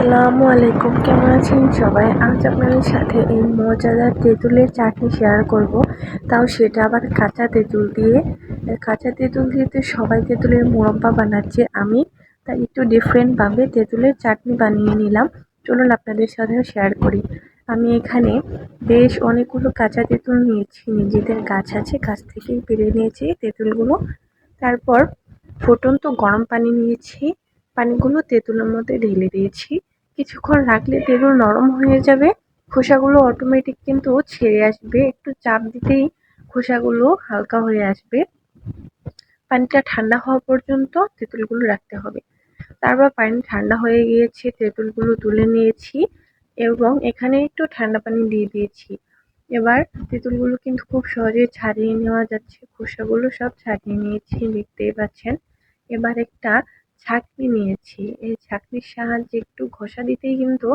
আসসালামু আলাইকুম, কেমন আছেন সবাই? আজ আপনাদের সাথে এই মজাদার তেঁতুলের চাটনি শেয়ার করব। তাও সেটা আবার কাঁচা তেঁতুল দিয়ে। কাঁচা তেঁতুল দিয়ে তো সবাই তেঁতুলের মোরব্বা বানাচ্ছে, আমি তাই একটু ডিফারেন্টভাবে তেঁতুলের চাটনি বানিয়ে নিলাম। চলুন আপনাদের সাথে শেয়ার করি। আমি এখানে বেশ অনেকগুলো কাঁচা তেঁতুল নিয়েছি, নিজেদের গাছ আছে, গাছ থেকেই পেরে নিয়েছি তেঁতুলগুলো। তারপর ফুটন্ত গরম পানি নিয়েছি, পানিগুলো তেঁতুলের মধ্যে ঢেলে দিয়েছি। কিছুক্ষণ রাখলে তেঁতুল নরম হয়ে যাবে। খোসাগুলো অটোমেটিক কিন্তু ছেড়ে আসবে। একটু চাপ দিতেই খোসাগুলো হালকা হয়ে আসবে। পানিটা ঠান্ডা হওয়া পর্যন্ত তেঁতুলগুলো রাখতে হবে। তারপর পানি ঠান্ডা হয়ে গিয়েছে, তেঁতুলগুলো তুলে নিয়েছি এবং এখানে একটু ঠান্ডা পানি দিয়ে দিয়েছি। এবার তেঁতুলগুলো কিন্তু খুব সহজে ছাড়িয়ে নেওয়া যাচ্ছে। খোসাগুলো সব ছাড়িয়ে নিয়েছি, দেখতেই পাচ্ছেন। এবার একটা ছাঁকনি নিয়েছি। এই ছাঁকনির সাহায্যে একটু ঘষা দিতেই কিন্তু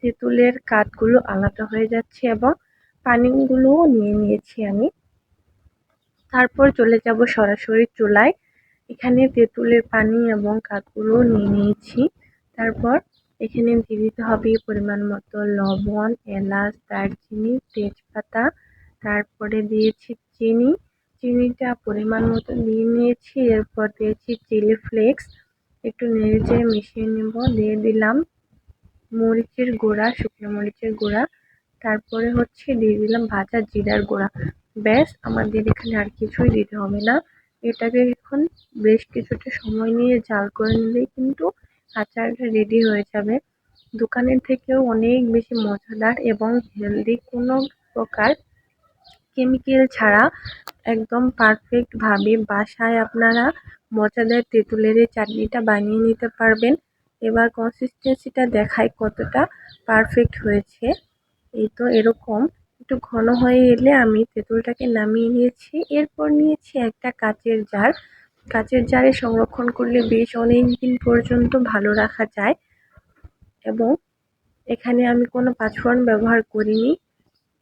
তেঁতুলের কাঠগুলো আলাদা হয়ে যাচ্ছে এবং পানিগুলোও নিয়ে নিয়েছি আমি। তারপর চলে যাব সরাসরি চুলায়। এখানে তেঁতুলের পানি এবং কাঠগুলো নিয়ে নিয়েছি। তারপর এখানে দিয়ে দিতে হবে পরিমাণ মতো লবণ, এলাচ, দারচিনি, তেজপাতা। তারপরে দিয়েছি চিনি। চিনিটা পরিমাণ মতো দিয়ে নিয়েছি। এরপর দিয়েছি চিলি ফ্লেক্স। একটু নেড়ে চেড়ে মিশিয়ে নেব, দিয়ে দিলাম মরিচের গুঁড়া, শুকনো মরিচের গুঁড়া। তারপরে হচ্ছে দিয়ে দিলাম ভাজা জিরার গুঁড়া। ব্যাস, আমাদের এখানে আর কিছুই দিতে হবে না। এটাকে এখন বেশ কিছুটা সময় নিয়ে জাল করে নিলেই কিন্তু আচারটা রেডি হয়ে যাবে। দোকানের থেকেও অনেক বেশি মজাদার এবং হেলদি কোনো প্রকার কেমিক্যাল ছাড়া একদম পারফেক্টভাবে বাসায় আপনারা মজাদার তেঁতুলের এই চাটনিটা বানিয়ে নিতে পারবেন। এবার কনসিস্টেন্সিটা দেখায় কতটা পারফেক্ট হয়েছে। এই তো এরকম, একটু ঘন হয়ে এলে আমি তেঁতুলটাকে নামিয়ে নিয়েছি। এরপর নিয়েছি একটা কাচের জার। কাচের জারে সংরক্ষণ করলে বেশ অনেক দিন পর্যন্ত ভালো রাখা যায়। এবং এখানে আমি কোনো পাঁচফোড়ন ব্যবহার করিনি।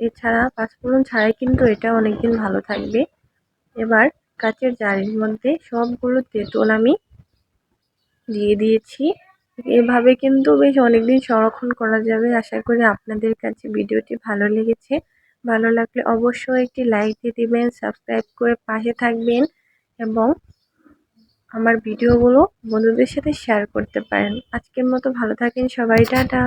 এছাড়া পাঁচফোড়ন ছাড়াই কিন্তু এটা অনেকদিন ভালো থাকবে। এবার কাচের জারের মধ্যে সবগুলো তেঁতুল আমি দিয়ে দিয়েছি। এভাবে কিন্তু বেশ অনেকদিন সংরক্ষণ করা যাবে। আশা করি আপনাদের কাছে ভিডিওটি ভালো লেগেছে। ভালো লাগলে অবশ্যই একটি লাইক দিয়ে দিবেন, সাবস্ক্রাইব করে পাশে থাকবেন এবং আমার ভিডিওগুলো বন্ধুদের সাথে শেয়ার করতে পারেন। আজকের মতো ভালো থাকেন সবাই, টাটা।